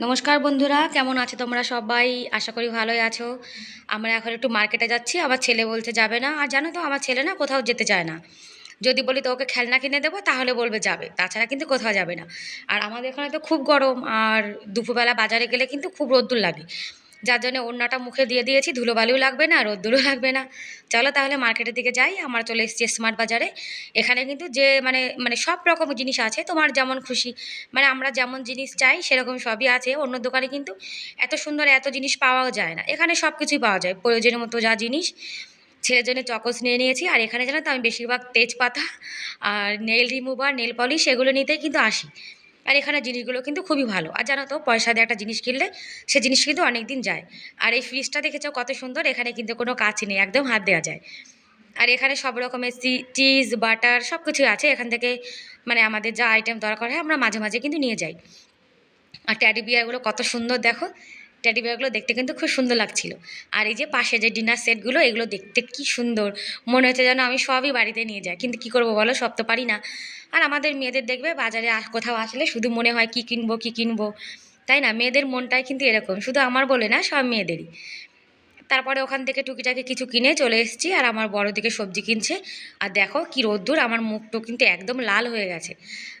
নমস্কার বন্ধুরা, কেমন আছো তোমরা সবাই? আশা করি ভালোই আছো। আমরা এখন একটু মার্কেটে যাচ্ছি, আবার ছেলে বলছে যাবে না। আর জানো তো, আমার ছেলে না কোথাও যেতে চায় না। যদি বলি তো ওকে খেলনা কিনে দেবো, তাহলে বলবে যাবে। তাছাড়া কিন্তু কোথাও যাবে না। আর আমাদের এখানে তো খুব গরম, আর দুপুরবেলা বাজারে গেলে কিন্তু খুব রোদ্দুর লাগে। যার জন্য ওড়নাটা মুখে দিয়ে দিয়েছি, ধুলোবালিও লাগবে না, রোদ্দুরও লাগবে না। চলো তাহলে মার্কেটের দিকে যাই, আমরা চলে এসেছি স্মার্ট বাজারে। এখানে কিন্তু যে মানে মানে সব রকম জিনিস আছে, তোমার যেমন খুশি। মানে আমরা যেমন জিনিস চাই, সেরকম সবই আছে। অন্য দোকানে কিন্তু এত সুন্দর এত জিনিস পাওয়াও যায় না। এখানে সব কিছুই পাওয়া যায় প্রয়োজনের মতো যা জিনিস। ছেলের জন্য চকস নিয়ে নিয়েছি, আর এখানে জানো তো আমি বেশিরভাগ তেজপাতা আর নেল রিমুভার নেল পলিশ এগুলো নিতেই কিন্তু আসি। আর এখানে জিনিসগুলো কিন্তু খুবই ভালো। আর জানো তো, পয়সা দিয়ে একটা জিনিস কিনলে সে জিনিস কিন্তু অনেক দিন যায়। আর এই ফ্রিজটা দেখেছ কত সুন্দর? এখানে কিন্তু কোনো কাজ নেই, একদম হাত দেওয়া যায়। আর এখানে সব রকমের চিজ বাটার সব কিছু আছে। এখান থেকে মানে আমাদের যা আইটেম দরকার হয়, আমরা মাঝে মাঝে কিন্তু নিয়ে যাই। আর ট্যাডি বিয়ারগুলো কত সুন্দর দেখো। ট্যাডি বিয়ারগুলো দেখতে কিন্তু খুব সুন্দর লাগছিল। আর এই যে পাশে যে ডিনার সেটগুলো এগুলো দেখতে কি সুন্দর। মনে হচ্ছে যেন আমি সবই বাড়িতে নিয়ে যাই। কিন্তু কি করব বলো, সব তো পারি না। আর আমাদের মেয়েদের দেখবে, বাজারে কোথাও আসলে শুধু মনে হয় কি কিনবো কি কিনবো। তাই না? মেয়েদের মনটাই কিন্তু এরকম। শুধু আমার বলে না, সব মেয়েদেরই। তারপরে ওখান থেকে টুকিটাকি কিছু কিনে চলে এসেছি। আর আমার বড় দিকে সবজি কিনছে। আর দেখো কি রোদ্দুর, আমার মুখটো কিন্তু একদম লাল হয়ে গেছে।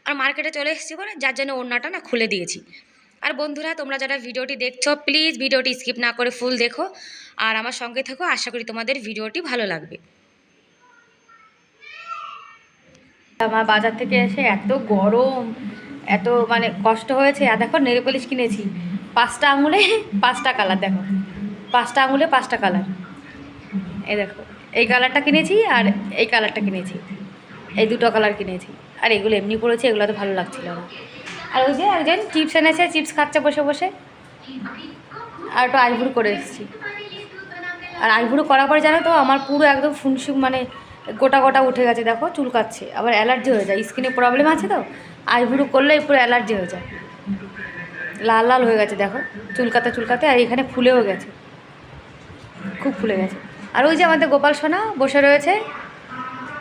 আর মার্কেটে চলে এসেছি বলে, যার জন্য ওড়নাটা না খুলে দিয়েছি। আর বন্ধুরা, তোমরা যারা ভিডিওটি দেখছ প্লিজ ভিডিওটি স্কিপ না করে ফুল দেখো। আর আমার সঙ্গে থাকো, আশা করি তোমাদের ভিডিওটি ভালো লাগবে। আমার বাজার থেকে এসে এত গরম, এত মানে কষ্ট হয়েছে। আর দেখো, নেল পলিশ কিনেছি। পাঁচটা আঙুলে পাঁচটা কালার, দেখো। পাঁচটা আঙুলে পাঁচটা কালার। এই দেখো, এই কালারটা কিনেছি আর এই কালারটা কিনেছি। এই দুটো কালার কিনেছি। আর এগুলো এমনি পড়েছে এগুলো তো ভালো লাগছিল আর ওই যে একজন চিপস এনেছে চিপস খাচ্ছে বসে বসে। আর একটু আইভুড়ো করে এসেছি। আর আইভুড়ো করার পরে জানো তো, আমার পুরো একদম ফুনসুন মানে গোটা গোটা উঠে গেছে, দেখো, চুলকাচ্ছে। আবার অ্যালার্জি হয়ে যায়, স্কিনে প্রবলেম আছে তো? আইভুড়ো করলে পুরো অ্যালার্জি হয়ে যায়। লাল লাল হয়ে গেছে, দেখো, চুলকাতে চুলকাতে, আর এখানে ফুলেও গেছে। খুব ফুলে গেছে। আর ওই যে আমাদের গোপাল সোনা বসে রয়েছে।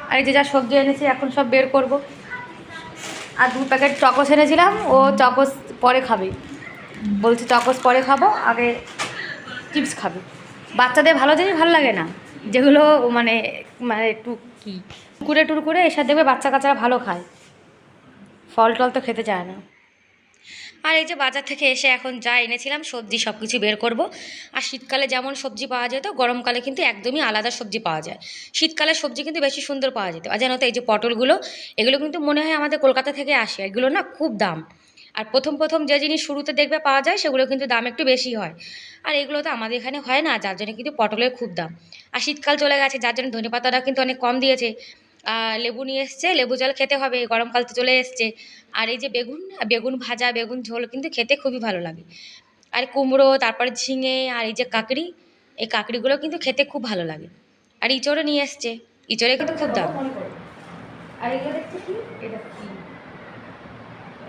আর এই যে যা সবজি এনেছি, এখন সব বের করব। আর দু প্যাকেট চকস এনেছিলাম, ও চকস পরে খাবে। বলছে চকস পরে খাব, আগে চিপস খাবে। বাচ্চাদের ভালো জিনিস ভালো লাগে না, যেগুলো মানে মানে একটু কী, কুড়ে টুর করে এসব দেখবে বাচ্চা কাচ্চারা ভালো খায়। ফল টল তো খেতে চায় না। আর এই যে বাজার থেকে এসে এখন যা এনেছিলাম, সবজি সব কিছু বের করব। আর শীতকালে যেমন সবজি পাওয়া যেত, গরমকালে কিন্তু একদমই আলাদা সবজি পাওয়া যায়। শীতকালে সবজি কিন্তু বেশি সুন্দর পাওয়া যেত। আর জানো তো, এই যে পটলগুলো, এগুলো কিন্তু মনে হয় আমাদের কলকাতা থেকে আসে। এগুলো না খুব দাম। আর প্রথম প্রথম যে জিনিস শুরুতে দেখবে পাওয়া যায়, সেগুলো কিন্তু দাম একটু বেশি হয়। আর এগুলো তো আমাদের এখানে হয় না, যার জন্য কিন্তু পটলের খুব দাম। আর শীতকাল চলে গেছে, যার জন্য ধনে পাতাটা কিন্তু অনেক কম দিয়েছে। লেবু নিয়ে এসছে, লেবু জল খেতে হবে গরমকাল তো চলে এসছে। আর এই যে বেগুন বেগুন ভাজা, বেগুন ঝোল কিন্তু খেতে খুবই ভালো লাগে। আর কুমড়ো, তারপরে ঝিঙে, আর এই যে কাকড়ি, এই কাকড়িগুলো কিন্তু খেতে খুব ভালো লাগে। আর ইঁচড়ও নিয়ে এসছে, ইঁচড়ে কিন্তু খুব দাম। আর এগুলো দেখছি কি এটা কি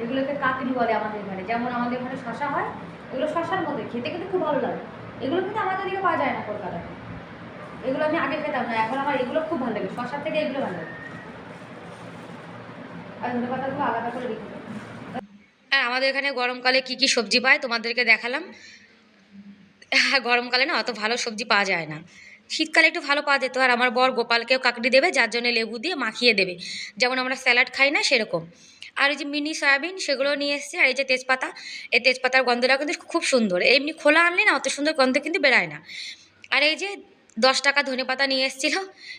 এগুলোকে কাকড়ি বলে আমাদের এখানে। যেমন আমাদের এখানে শশা হয়, এগুলো শশার মধ্যে খেতে কিন্তু খুব ভালো লাগে। এগুলো কিন্তু আমাদের দিকে পাওয়া যায় না কলকাতায়। এগুলো আমি আগে খেতাম না, এখন আমার এগুলো খুব ভালো লাগে, শশার থেকে এগুলো ভালো লাগে। আমাদের এখানে গরমকালে কি কি সবজি পায় তোমাদেরকে দেখালাম। হ্যাঁ গরমকালে না অত ভালো সবজি পাওয়া যায় না। শীতকালে একটু ভালো পাওয়া যেত, আর আমার বর গোপালকেও কাকড়ি দেবে, যার জন্য লেবু দিয়ে মাখিয়ে দেবে। যেমন আমরা স্যালাড খাই না, সেরকম। আর এই যে মিনি সয়াবিন, সেগুলো নিয়ে এসেছি, আর এই যে তেজপাতা, এই তেজপাতার গন্ধটা কিন্তু খুব সুন্দর। এমনি খোলা আনলে না অত সুন্দর গন্ধ কিন্তু বেরায় না। আর এই যে দশ টাকা ধনে পাতা নিয়ে এসেছিল।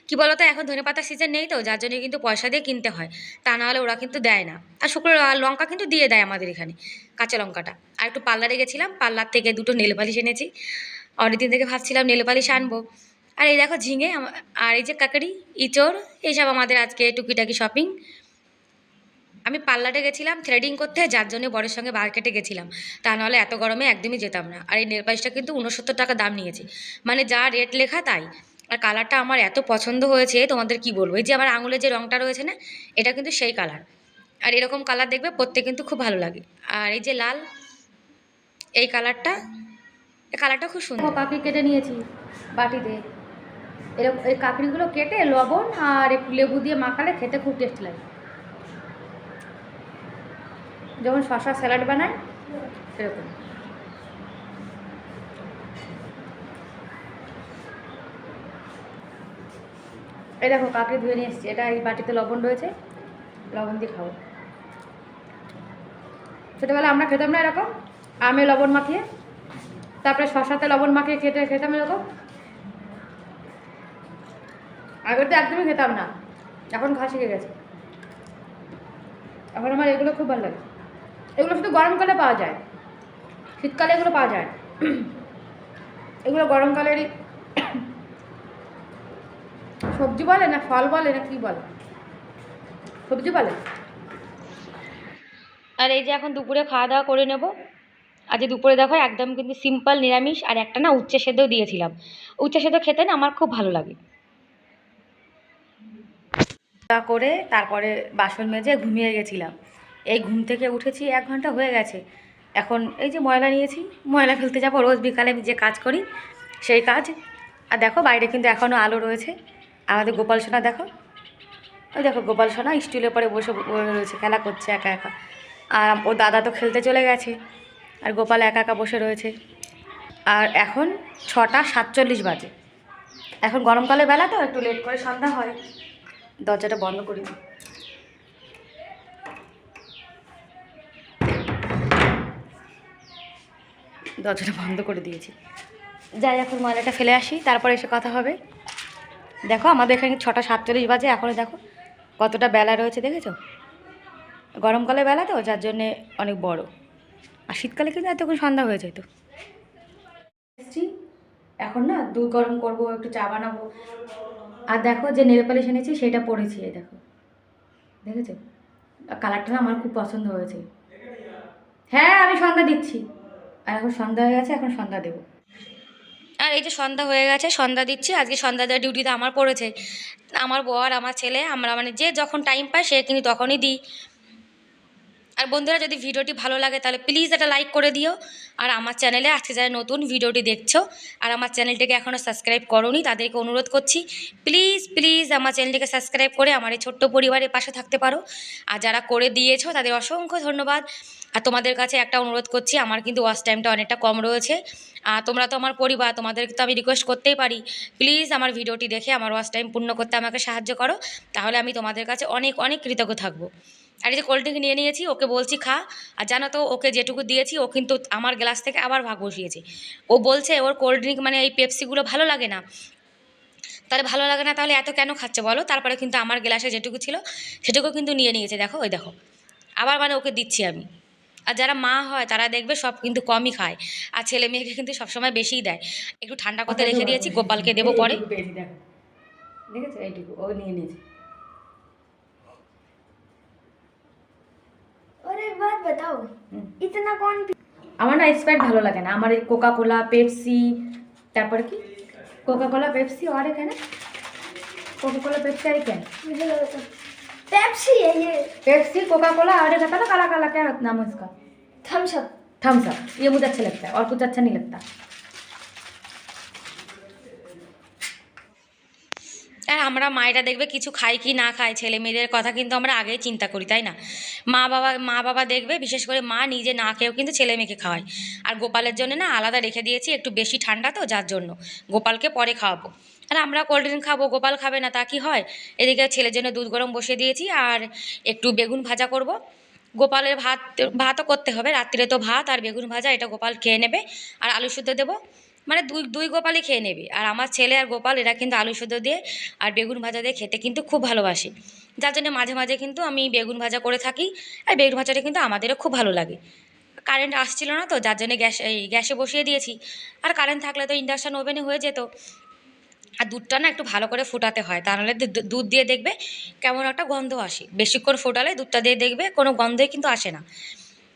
কী বলতো, এখন ধনে পাতার সিজন নেই তো, যার জন্য কিন্তু পয়সা দিয়ে কিনতে হয়। তা নাহলে ওরা কিন্তু দেয় না। আর শুক্র লঙ্কা কিন্তু দিয়ে দেয় আমাদের এখানে, কাঁচা লঙ্কাটা। আর একটু পার্লারে গেছিলাম, পার্লার থেকে দুটো নেল পালিশ এনেছি। অনেকদিন থেকে ভাবছিলাম নেল পালিশ আনব। আর এই দেখো ঝিঙে আর এই যে কাকড়ি, ইঁচড়, এইসব আমাদের আজকে টুকিটাকি শপিং আমি পার্লারে গেছিলাম থ্রেডিং করতে, যার জন্য বরের সঙ্গে মার্কেটে গেছিলাম। তা নাহলে এত গরমে একদমই যেতাম না। আর এই নেল পালিশটা কিন্তু উনসত্তর টাকা দাম নিয়েছে। মানে যা রেট লেখা তাই। আর কালারটা আমার এত পছন্দ হয়েছে, তোমাদের কি বলব? এই যে আমার আঙুলের যে রঙটা রয়েছে না, এটা কিন্তু সেই কালার আর এরকম কালার দেখবে পরতে কিন্তু খুব ভালো লাগে। আর এই যে লাল, এই কালারটা এই কালারটা খুব সুন্দর। কাকড়ি কেটে নিয়েছি বাটিতে। এরকম, এই কাকড়িগুলো কেটে লবণ আর একটু লেবু দিয়ে মাখালে খেতে খুব টেস্ট লাগে। যখন শশা স্যালাড বানায়, সেরকম। এই দেখো, কাকে ধুয়ে নিয়ে এসেছি। এটা এই বাটিতে লবণ রয়েছে, লবণ দিয়ে খাব। ছোটোবেলা আমরা খেতাম না এরকম? আমে লবণ মাখিয়ে, তারপরে শশাতে লবণ মাখিয়ে খেতে, খেতাম এরকম? আগে তো একদমই খেতাম না। এখন ঘা শিখে গেছে। এখন আমার এগুলো খুব ভালো লাগে। এগুলো শুধু গরমকালে পাওয়া যায়। শীতকালে এগুলো পাওয়া যায় এগুলো গরমকালেরই সবজি বলে না ফল বলে না কি বলে? সবজি বলে? আর এই যে এখন দুপুরে খাওয়া দাওয়া করে নেব। আজ দুপুরে দেখো একদম কিন্তু সিম্পল নিরামিষ আর একটা না উচ্ছে সেদ্ধও দিয়েছিলাম। উচ্ছে সেদ্ধ খেতে না আমার খুব ভালো লাগে। করে তারপরে বাসন মেজে ঘুমিয়ে গেছিলাম। এই ঘুম থেকে উঠেছি, এক ঘণ্টা হয়ে গেছে। এখন এই যে ময়লা নিয়েছি, ময়লা ফেলতে যাব রোজ বিকালে আমি যে কাজ করি, সেই কাজ। আর দেখো বাইরে কিন্তু এখনও আলো রয়েছে। আমাদের গোপাল সোনা দেখো, ওই দেখো গোপাল সোনা স্টুলের পরে বসে রয়েছে, খেলা করছে একা একা। আর ও দাদা তো খেলতে চলে গেছে, আর গোপাল একা একা বসে রয়েছে। আর এখন ছটা সাতচল্লিশ বাজে। এখন গরমকালে বেলা তো একটু লেট করে সন্ধ্যা হয়। দরজাটা বন্ধ করি দিই। দরজাটা বন্ধ করে দিয়েছি। যাই এখন ময়লাটা ফেলে আসি, তারপরে এসে কথা হবে। দেখো, আমাদের এখানে ছটা সাতচল্লিশ বাজে, এখনও দেখো কতটা বেলা রয়েছে, দেখেছ? গরমকালে বেলা তো, যার জন্যে অনেক বড়। আর শীতকালে কিন্তু এতক্ষণ সন্ধ্যা হয়ে যেত এসছি, এখন না দুধ গরম করব, একটু চা বানাবো। আর দেখো যে নেল পালিশ এনেছি, সেটা পরেছি, এই দেখো। দেখেছ? কালারটা আমার খুব পছন্দ হয়েছে। হ্যাঁ আমি সন্ধ্যা দিচ্ছি। আর এখন সন্ধ্যা হয়ে গেছে, এখন সন্ধ্যা দেবো। আর এই যে সন্ধ্যা হয়ে গেছে, সন্ধ্যা দিচ্ছি। আজকে সন্ধ্যা দেওয়ার ডিউটিতে আমার পড়েছে। আমার বর, আমার ছেলে, আমরা মানে যে যখন টাইম পায় সে কিন্তু তখনই দিই। আর বন্ধুরা, যদি ভিডিওটি ভালো লাগে, তাহলে প্লিজ একটা লাইক করে দিও। আর আমার চ্যানেলে আজকে যারা নতুন ভিডিওটি দেখছ, আর আমার চ্যানেলটিকে এখনও সাবস্ক্রাইব করোনি, তাদেরকে অনুরোধ করছি প্লিজ প্লিজ আমার চ্যানেলটিকে সাবস্ক্রাইব করে আমার এই ছোট্ট পরিবারের পাশে থাকতে পারো। আর যারা করে দিয়েছ, তাদের অসংখ্য ধন্যবাদ। আর তোমাদের কাছে একটা অনুরোধ করছি, আমার কিন্তু ওয়াচ টাইমটা অনেকটা কম রয়েছে। আর তোমরা তো আমার পরিবার, তোমাদেরকে তো আমি রিকোয়েস্ট করতেই পারি। প্লিজ আমার ভিডিওটি দেখে, আমার ওয়াচ টাইম পূর্ণ করতে আমাকে সাহায্য করো। তাহলে আমি তোমাদের কাছে অনেক অনেক কৃতজ্ঞ থাকব। আর এই যে কোল্ড ড্রিঙ্ক নিয়ে নিয়েছি ওকে বলছি খা। আর জানো তো ওকে যেটুকু দিয়েছি ও কিন্তু আমার গ্লাস থেকে আবার ভাগ বসিয়েছে। ও বলছে ওর কোল্ড ড্রিঙ্ক মানে এই পেপসিগুলো ভালো লাগে না। তাহলে ভালো লাগে না তাহলে এত কেন খাচ্ছে বলো? তারপরে কিন্তু আমার গ্লাসে যেটুকু ছিল সেটুকু কিন্তু নিয়ে নিয়েছে। দেখো ওই দেখো। আবার মানে ওকে দিচ্ছি আমি। আর যারা মা হয় তারা দেখবে সব কিন্তু কমই খায়। আর ছেলে মেয়েকে কিন্তু সবসময় বেশিই দেয়। একটু ঠান্ডা করতে রেখে দিয়েছি গোপালকে দেবো পরে। দেখেছ? এইটুকু। ও নিয়ে নিয়েছে और एक बात बताओ इतना कौन पी- আমার না স্প্রাইট ভালো লাগে না আমার এই কোকা কোলা পেপসি তারপরে কি কোকা কোলা পেপসি और एक है ना कोका कोला पेप्सी और एक है मुझे लगा था पेप्सी है ये पेप्सी कोका कोला और एक आता ना काला काला क्या नाम है उसका थम्स अप थम्स अप ये मुझे अच्छा लगता है और कुछ अच्छा नहीं लगता আমরা মায়েরা দেখবে কিছু খাই কি না খাই, ছেলে মেয়েদের কথা কিন্তু আমরা আগেই চিন্তা করি, তাই না? মা বাবা মা বাবা দেখবে, বিশেষ করে মা নিজে না খেয়েও কিন্তু ছেলে মেয়েকে খাওয়ায়। আর গোপালের জন্য না আলাদা রেখে দিয়েছি, একটু বেশি ঠান্ডা তো, যার জন্য। গোপালকে পরে খাওয়াবো। আর আমরা কোল্ড ড্রিঙ্ক খাব, গোপাল খাবে না, তা কি হয়? এদিকে ছেলের জন্য দুধ গরম বসিয়ে দিয়েছি, আর একটু বেগুন ভাজা করব। গোপালের ভাত, ভাতও করতে হবে রাত্রিরে তো ভাত আর বেগুন ভাজা, এটা গোপাল খেয়ে নেবে। আর আলু সুদ্ধ দেবো। মানে দুই দুই গোপালই খেয়ে নেবে। আর আমার ছেলে আর গোপাল, এরা কিন্তু আলু সুদ্ধ দিয়ে আর বেগুন ভাজা দিয়ে খেতে কিন্তু খুব ভালোবাসে। যার জন্য মাঝে মাঝে কিন্তু আমি বেগুন ভাজা করে থাকি। আর বেগুন ভাজাটা কিন্তু আমাদেরও খুব ভালো লাগে। কারেন্ট আসছিল না তো, যার জন্য গ্যাস, এই গ্যাসে বসিয়ে দিয়েছি। আর কারেন্ট থাকলে তো ইন্ডাকশান ওভেনে হয়ে যেত। আর দুধটা না একটু ভালো করে ফোটাতে হয়, তা নাহলে দুধ দিয়ে দেখবে কেমন একটা গন্ধ আসে। বেশিক্ষণ ফোটালে দুধটা দিয়ে দেখবে কোনো গন্ধই কিন্তু আসে না।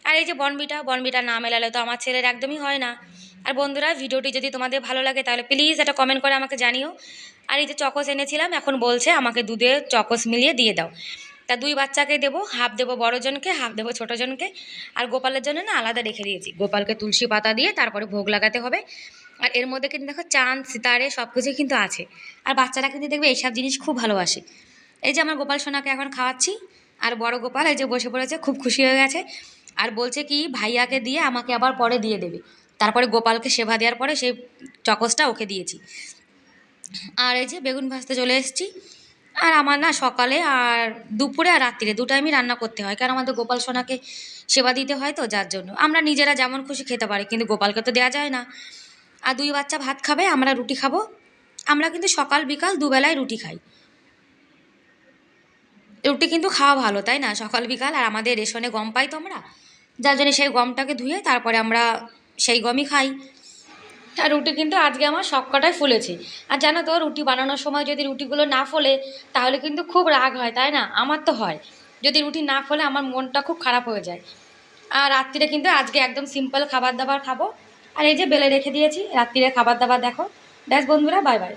আর এই যে বনবিটা বনবিটা না মেলালে তো আমার ছেলের একদমই হয় না। আর বন্ধুরা, ভিডিওটি যদি তোমাদের ভালো লাগে, তাহলে প্লিজ একটা কমেন্ট করে আমাকে জানিও। আর এই যে চকস এনেছিলাম, এখন বলছে আমাকে দুধে চকস মিলিয়ে দিয়ে দাও। তা দুই বাচ্চাকে দেবো হাফ দেবো বড়জনকে হাফ দেবো ছোটোজনকে আর গোপালের জন্য না আলাদা রেখে দিয়েছি। গোপালকে তুলসী পাতা দিয়ে তারপরে ভোগ লাগাতে হবে। আর এর মধ্যে কিন্তু দেখো চাঁদ, সিতারে সব কিছুই কিন্তু আছে। আর বাচ্চারা কিন্তু দেখবে এইসব জিনিস খুব ভালোবাসে। এই যে আমার গোপাল সোনাকে এখন খাওয়াচ্ছি, আর বড় গোপাল এই যে বসে পড়েছে, খুব খুশি হয়ে গেছে। আর বলছে কি, ভাইয়াকে দিয়ে আমাকে আবার পরে দিয়ে দেবে। তারপরে গোপালকে সেবা দেওয়ার পরে সেই চকসটা ওকে দিয়েছি। আর এই যে বেগুন ভাজতে চলে এসেছি। আর আমার না সকালে আর দুপুরে আর রাত্রিরে দু টাইমই রান্না করতে হয়। কারণ আমাদের গোপাল সোনাকে সেবা দিতে হয় তো, যার জন্য। আমরা নিজেরা যেমন খুশি খেতে পারি, কিন্তু গোপালকে তো দেওয়া যায় না। আর দুই বাচ্চা ভাত খাবে, আমরা রুটি খাব। আমরা কিন্তু সকাল, বিকাল দুবেলায় রুটি খাই। রুটি কিন্তু খাওয়া ভালো, তাই না? সকাল, বিকাল আর আমাদের রেশনে গম পাই তো আমরা যার জন্য সেই গমটাকে ধুয়ে তারপরে আমরা সেই গমই খাই। আর রুটি কিন্তু আজকে আমার সবকটাই ফুলেছে। আর জানো তো, রুটি বানানোর সময় যদি রুটিগুলো না ফোলে, তাহলে কিন্তু খুব রাগ হয়, তাই না? আমার তো হয়। যদি রুটি না ফোলে, আমার মনটা খুব খারাপ হয়ে যায়। আর রাত্রিরে কিন্তু আজকে একদম সিম্পল খাবার দাবার খাব। আর এই যে বেলে রেখে দিয়েছি, রাত্রিরে খাবার দাবার দেখো। ব্যাস বন্ধুরা বাই বাই